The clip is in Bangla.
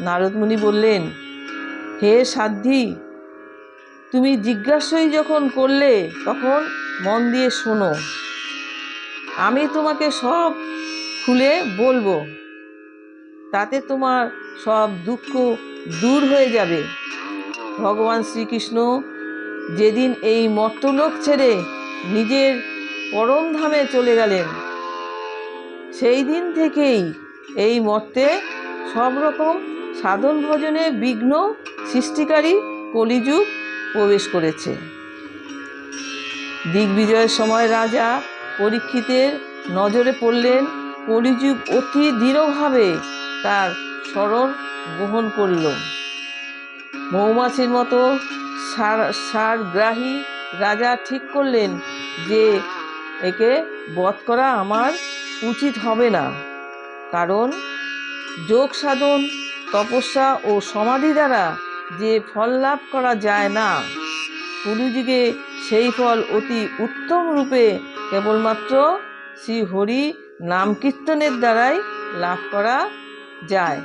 নারদমুনি বললেন, হে সাধ্বী, তুমি জিজ্ঞাসাই যখন করলে তখন মন দিয়ে শোনো। আমি তোমাকে সব খুলে বলব। তাতে তোমার সব দুঃখ দূর হয়ে যাবে। ভগবান শ্রীকৃষ্ণ যেদিন এই মর্তলোক ছেড়ে নিজের পরম ধামে চলে গেলেন, সেই দিন থেকেই এই মর্তে সব রকম সাধন ভজনে বিঘ্ন সৃষ্টিকারী কলিযুগ প্রবেশ করেছে। দিগ্বিজয়ের সময় রাজা পরীক্ষিতের নজরে পড়লেন, কলিযুগ অতি দৃঢ়ভাবে তার স্মরণ গ্রহণ করল। মৌমাছির মতো সার, সারগ্রাহী রাজা ঠিক করলেন যে, একে বধ করা আমার উচিত হবে না। কারণ যোগ সাধন তপস্যা ও সমাধি দ্বারা যে ফল লাভ করা যায় না কলিযুগে সেই ফল অতি উত্তম রূপে কেবলমাত্র শ্রী হরি নাম কীর্তনের দ্বারাই লাভ করা যায়।